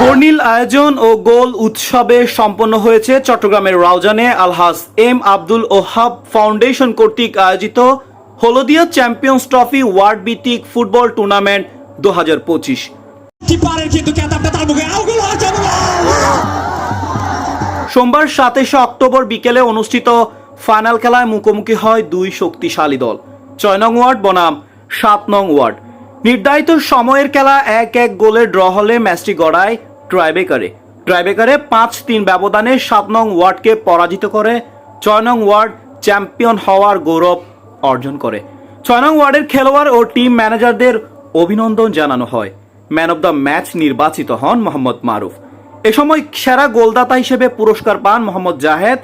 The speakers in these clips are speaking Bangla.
বর্ণিল আয়োজন ও গোল উৎসবে সম্পন্ন হয়েছে চট্টগ্রামের রাউজানে আলহাস এম আব্দুল ওহাব ফাউন্ডেশন কর্তৃক আয়োজিত হলদিয়া চ্যাম্পিয়ন্স ট্রফি ওয়ার্ড ভিত্তিক ফুটবল টুর্নামেন্ট দু হাজার পঁচিশ সোমবার সাতাশে অক্টোবর বিকেলে অনুষ্ঠিত ফাইনাল খেলায় মুখোমুখি হয় দুই শক্তিশালী দল। ছয় নং ওয়ার্ড বনাম সাত নং ওয়ার্ড। নির্ধারিত সময়ের খেলা এক এক গোলে ড্র হলে ম্যাচটি গড়ায় ট্রাইবেকারে। ট্রাইবেকারে পাঁচ তিন ব্যবধানে সাত নং ওয়ার্ডকে পরাজিত করে, ছয় নং ওয়ার্ড চ্যাম্পিয়ন হওয়ার গৌরব অর্জন করে। ছয় নং ওয়ার্ডের খেলোয়াড় ও টিম ম্যানেজারদের অভিনন্দন জানানো হয়। ম্যান অব দ্য ম্যাচ নির্বাচিত হন মোহাম্মদ মারুফ। এ সময় সেরা গোলদাতা হিসেবে পুরস্কার পান মোহাম্মদ জাহেদ।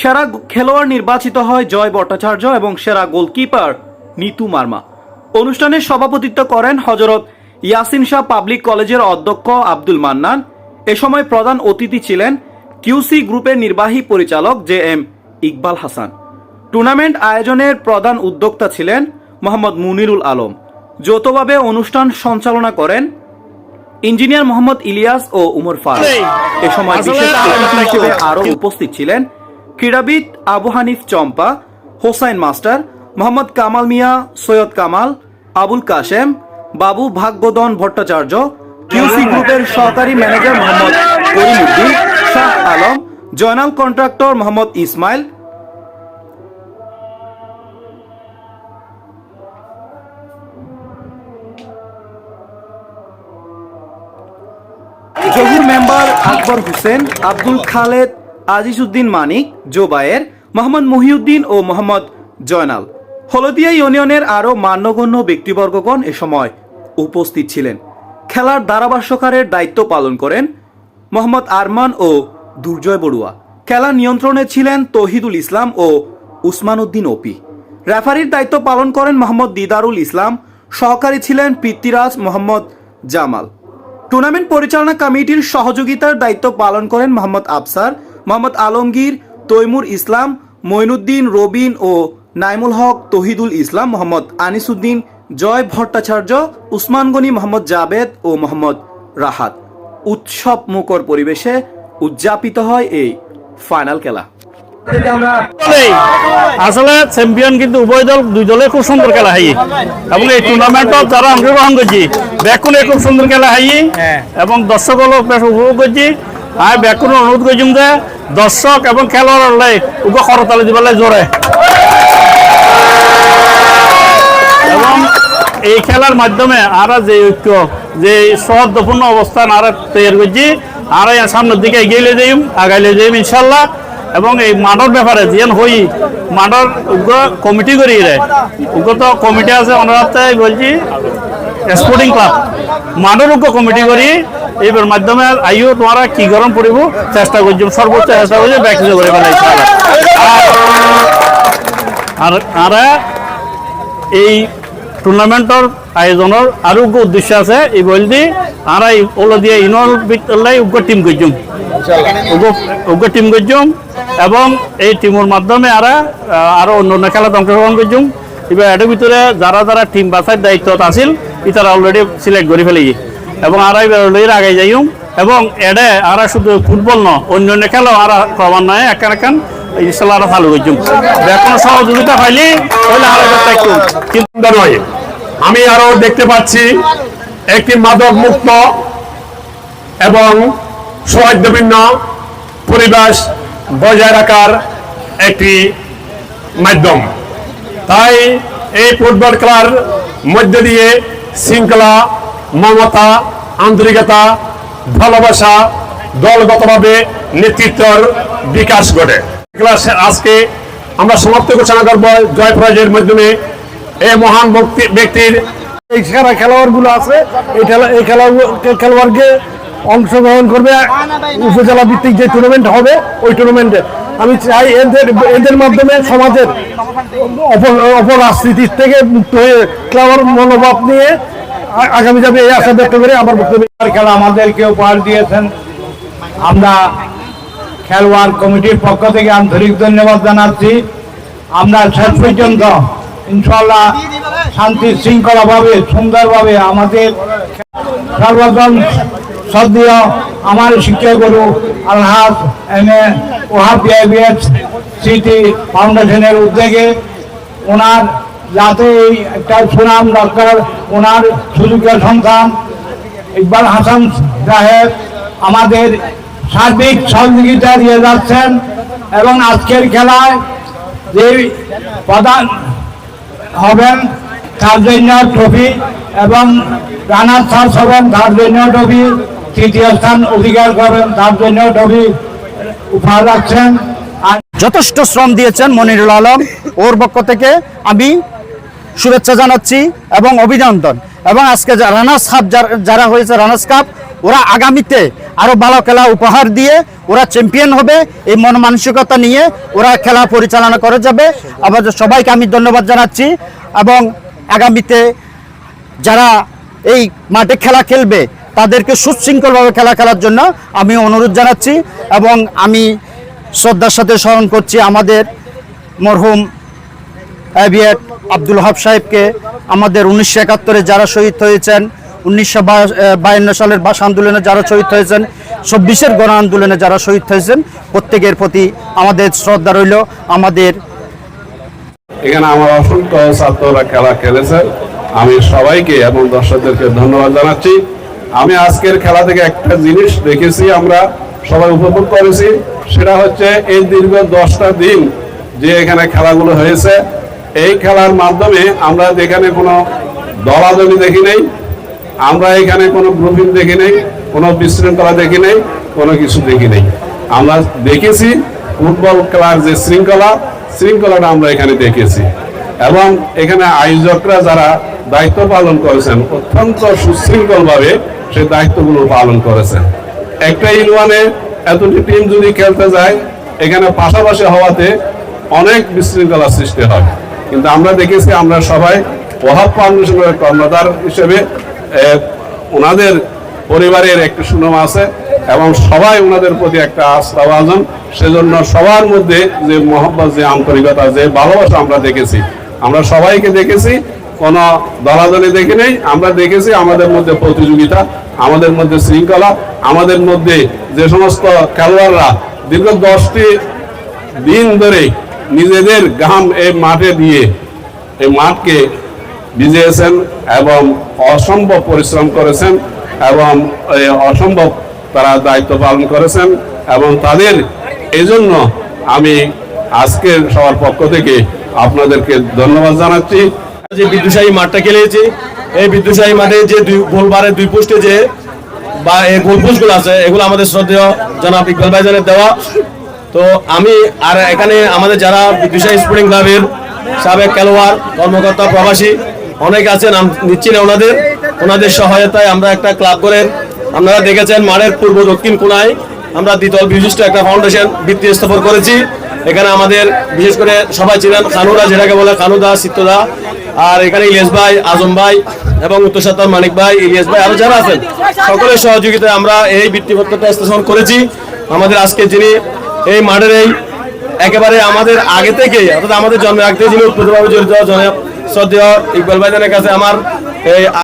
সেরা খেলোয়াড় নির্বাচিত হয় জয় ভট্টাচার্য এবং সেরা গোলকিপার নিতু মার্মা। অনুষ্ঠানে সভাপতিত্ব করেন হজরত ইয়াসিন শাহ পাবলিক কলেজের অধ্যক্ষ আব্দুল মান্নান। এ সময় প্রধান অতিথি ছিলেন কিউসি গ্রুপের নির্বাহী পরিচালক J M Iqbal Hasan. Tournament আয়োজনের প্রধান উদ্যোক্তা ছিলেন মোহাম্মদ মুনিরুল আলম। যৌথভাবে অনুষ্ঠান সঞ্চালনা করেন ইঞ্জিনিয়ার মোহাম্মদ ইলিয়াস ও উমর ফার এ সময় বিশেষ হিসেবে আরও উপস্থিত ছিলেন ক্রীড়াবিদ আবু হানিফ চম্পা হোসাইন মাস্টার মোহাম্মদ কামাল মিয়া সৈয়দ কামাল আবুল কাশেম, বাবু ভাগ্যদন ভট্টাচার্য কিউসি গ্রুপের সহকারী manager Mohammad Karimuddin Shah Alam, Joynal contractor Mohammad Ismail. Jahur member Akbar Hossain, Abdul Khaled, Azizuddin Manik Zobayer Mohammad Mohiuddin ও মোহাম্মদ জয়নাল। হলদিয়া ইউনিয়নের আরও মান্যগণ্য ব্যক্তিবর্গগণ এ সময় উপস্থিত ছিলেন। খেলার ধারাভাষ্যকারের দায়িত্ব পালন করেন মোহাম্মদ আরমান ও দুর্জয় বড়ুয়া। খেলা নিয়ন্ত্রণে ছিলেন তহিদুল ইসলাম ও উসমান উদ্দিন ওপি। রেফারির দায়িত্ব পালন করেন মোহাম্মদ দিদারুল ইসলাম। সহকারী ছিলেন পৃথ্বীরাজ মোহাম্মদ জামাল। টুর্নামেন্ট পরিচালনা কমিটির সহযোগিতার দায়িত্ব পালন করেন মোহাম্মদ আফসার, মোহাম্মদ আলমগীর, তৈমুর ইসলাম মঈনুদ্দিন রবিন ও নাইমুল হক, তহিদুল ইসলাম মোহাম্মদ আনিসুদ্দিন, জয় ভট্টাচার্য, উসমান গনি মোহাম্মদ জাবেদ ও মোহাম্মদ রাহাত। উৎসব মুখর পরিবেশে উদযাপিত হয় এই ফাইনাল খেলা। আসলে চ্যাম্পিয়ন কিন্তু উভয় দল, দুই দলে খুব সুন্দর খেলা, হাই। এবং এই টুর্নামেন্টত যারা অংশগ্রহণ করছি খুব সুন্দর খেলা, হাই। এবং দর্শক হলো বেশ উপভোগ করছি। আর ব্যাকুনে অনুরোধ করছিম যে দর্শক এবং খেলোয়াড় উগ করতালি দিবলৈ জোরে। এই খেলার মাধ্যমে আরা যে ঐক্য, যে সহদ্যপূর্ণ অবস্থান আরা তৈরি করছি, আর সামনের দিকে এগিয়ে যাইম, আগাইলে যাইম ইনশাল্লাহ। এবং এই মাঠের ব্যাপারে যেন হই, মাঠের উগ্র কমিটি করি রে। উগ্র তো কমিটি আছে ওনারাতে বলছি স্পোর্টিং ক্লাব মাঠের উগ্র কমিটি করি এইবার মাধ্যমে আইও, তোমারা কি গরম পড়িব, চেষ্টা করছি, সর্বোচ্চ চেষ্টা করছি ব্যক্তিগত করে আর আর এই টুর্নামেন্টর আয়োজনের আরও উগ্র উদ্দেশ্য আছে, এই বলদি আর এই ওলো দিয়ে ইনল বিদ্যালয় উগ্র টিম করছুম উগ্র টিম করছুম এবং এই টিমের মাধ্যমে আর আরও অন্য অন্য খেলাত অংশগ্রহণ করছুম এবার এটার ভিতরে যারা যারা টিম বাছার দায়িত্ব আছিল ইতারা অলরেডি সিলেক্ট করে ফেলি এবং আর এবার অলরেডি আগে যাইম। এবং এডে আর শুধু ফুটবল ন অন্য অন্য খেলাও আর ক্রমান্বয়ে একান একান এখন সহযোগিতা আর থাকতো নয়, আমি আরও দেখতে পাচ্ছি একটি মাদক মুক্ত এবং সৌহার্দ্যপূর্ণ পরিবেশ বজায় রাখার একটি মাধ্যম। তাই এই ফুটবল খেলার মধ্যে দিয়ে শৃঙ্খলা, মমতা, আন্তরিকতা, ভালোবাসা, দলগতভাবে নেতৃত্বর বিকাশ ঘটে। ক্লাস আজকে আমরা সমাপ্ত ঘোষণা করব জয় পরাজয়ের মাধ্যমে। এই মহান ব্যক্তি- ব্যক্তির এই খেলা খেলোয়াড়গুলো আছে, এই খেলা এই খেলা খেলোয়াড়কে অংশগ্রহণ করবে। উপজেলা ভিত্তিক যে টুর্নামেন্ট হবে, ওই টুর্নামেন্টে আমি চাই এদের এদের মাধ্যমে সমাজের অপ- অপরাজনীতির থেকে মুক্ত হয়ে খেলোয়াড় মনোভাব নিয়ে আগামী যাবে, এই আশা ব্যক্ত করে আমার বক্তব্য খেলা আমাদেরকে উপহার দিয়েছেন। আমরা খেলোয়াড় কমিটির পক্ষ থেকে আন্তরিক ধন্যবাদ জানাচ্ছি। আমরা শেষ পর্যন্ত ইনশাল্লাহ শান্তি শৃঙ্খলাভাবে, সুন্দরভাবে আমাদের সর্বজন শ্রদ্ধেয় আমার শিক্ষাগুরু আলহাজ এম এ ওহাব স্মৃতি ফাউন্ডেশনের উদ্যোগে ওনার যাতে এই একটা সুনাম দরকার, ওনার সুযোগ্য সন্তান ইকবাল হাসান সাহেব আমাদের সার্বিক সহযোগিতা দিয়ে যাচ্ছেন এবং আজকের খেলায় যে প্রধান হবেন তার ট্রফি এবং রানার সার্স হবেন তার জন্য ট্রফি, তৃতীয় স্থান অধিকার করবেন তার জন্য ট্রফি উপহার রাখছেন। যথেষ্ট শ্রম দিয়েছেন মনিরুল আলম ওর পক্ষ থেকে আমি শুভেচ্ছা জানাচ্ছি এবং অভিনন্দন। এবং আজকে রানার্স কাপ যারা হয়েছে রানার্স কাপ, ওরা আগামীতে আরও ভালো খেলা উপহার দিয়ে ওরা চ্যাম্পিয়ন হবে। এই মন মানসিকতা নিয়ে ওরা খেলা পরিচালনা করে যাবে। আবার সবাইকে আমি ধন্যবাদ জানাচ্ছি এবং আগামীতে যারা এই মাঠে খেলা খেলবে, তাদেরকে সুশৃঙ্খলভাবে খেলা খেলার জন্য আমি অনুরোধ জানাচ্ছি এবং আমি শ্রদ্ধার সাথে স্মরণ করছি আমাদের মরহুম অ্যাভিয়েট আব্দুল হাব সাহেবকে। আমাদের উনিশশো একাত্তরে যারা শহীদ হয়েছেন উনিশশো বায়ান্ন সালের ভাষা আন্দোলনে যারা শহীদ হয়েছেন, চব্বিশের গণ আন্দোলনে যারা শহীদ হয়েছেন, প্রত্যেকের প্রতি আমাদের শ্রদ্ধা রইল, আমাদের এখানে আমার অসংখ্য ছাত্ররা খেলা খেলেছে। আমি সবাইকে এবং দর্শকদেরকে ধন্যবাদ জানাচ্ছি। আমি আজকের খেলা থেকে একটা জিনিস দেখেছি আমরা, সবাই উপভোগ করেছি, সেটা হচ্ছে এই দীর্ঘ দশটা দিন যে এখানে খেলাগুলো হয়েছে। এই খেলার মাধ্যমে আমরা যেখানে কোনো দলাদলি দেখি নেই আমরা এখানে কোনো গ্রুপিং দেখি নেই, কোনো বিশৃঙ্খলা দেখি নেই, কোনো কিছু দেখি নেই। আমরা দেখেছি ফুটবল খেলার যে শৃঙ্খলা, শৃঙ্খলাটা আমরা এখানে দেখেছি। এবং এখানে আয়োজকরা যারা দায়িত্ব পালন করেছেন, অত্যন্ত সুশৃঙ্খলভাবে সেই দায়িত্বগুলো পালন করেছেন। একটা ইউনিয়নে এতটি টিম যদি খেলতে যায়, এখানে পাশাপাশি হওয়াতে অনেক বিশৃঙ্খলা সৃষ্টি হয়। কিন্তু আমরা দেখেছি আমরা সবাই ওহাব ফাউন্ডেশনের কর্ণধার হিসেবে ওনাদের পরিবারের একটি সুনাম আছে এবং সবাই ওনাদের প্রতি একটা আস্থা ভাজন সেজন্য সবার মধ্যে যে মহব্বত, যে আন্তরিকতা, যে ভালোবাসা আমরা দেখেছি, আমরা সবাইকে দেখেছি। কোনো দলাদলি দেখি নেই, আমরা দেখেছি আমাদের মধ্যে প্রতিযোগিতা, আমাদের মধ্যে শৃঙ্খলা, আমাদের মধ্যে যে সমস্ত খেলোয়াড়রা দীর্ঘ দশটি দিন ধরে নিজেদের গাম এই মাঠে দিয়ে এই মাঠকে ভিজিয়েছেন এবং অসম্ভব পরিশ্রম করেছেন এবং অসম্ভব তারা দায়িত্ব পালন করেছেন এবং তাদের এজন্য আমি আজকের সবার পক্ষ থেকে আপনাদেরকে ধন্যবাদ জানাচ্ছি। যে বিদ্যুৎসাহী মাঠটা খেলেছি, এই বিদ্যুৎসাহী মাঠে যে দুই গোলবারের দুই পোস্টে যে বা এই গোল পোস্টগুলো আছে, এগুলো আমাদের শ্রদ্ধেয় জনাব ইকবাল ভাইজানের দেওয়া। তো আমি আর এখানে আমাদের যারা বিদ্যুৎসাহী স্পোর্টিং ক্লাবের সাবেক খেলোয়াড়, কর্মকর্তা, প্রবাসী অনেক আছেন নিচ্ছি না ওনাদের। ওনাদের সহায়তায় আমরা একটা ক্লাব করে, আপনারা দেখেছেন মাঠের পূর্ব দক্ষিণ কোনায় আমরা দ্বিতল বিশিষ্ট একটা ফাউন্ডেশন ভিত্তি স্থাপন করেছি। এখানে আমাদের, বিশেষ করে সবাই ছিলেন খানুরা, যেটাকে বলে খানুদা, সিত্তদা, আর এখানে ইলিয়াস ভাই, আজম ভাই এবং উত্তর সাত্তার মানিক ভাই, ইলিয়াস ভাই, আরও যারা আছেন, সকলের সহযোগিতায় আমরা এই বৃত্তিপত্রটা স্থাপন করেছি। আমাদের আজকে যিনি এই মাঠের এই একেবারে আমাদের আগে থেকেই, অর্থাৎ আমাদের জন্মের আগে থেকে যিনি উৎপত্তিভাবে জড়িত শ্রদ্ধেয় ইকবাল ভাইজানের কাছে আমার এই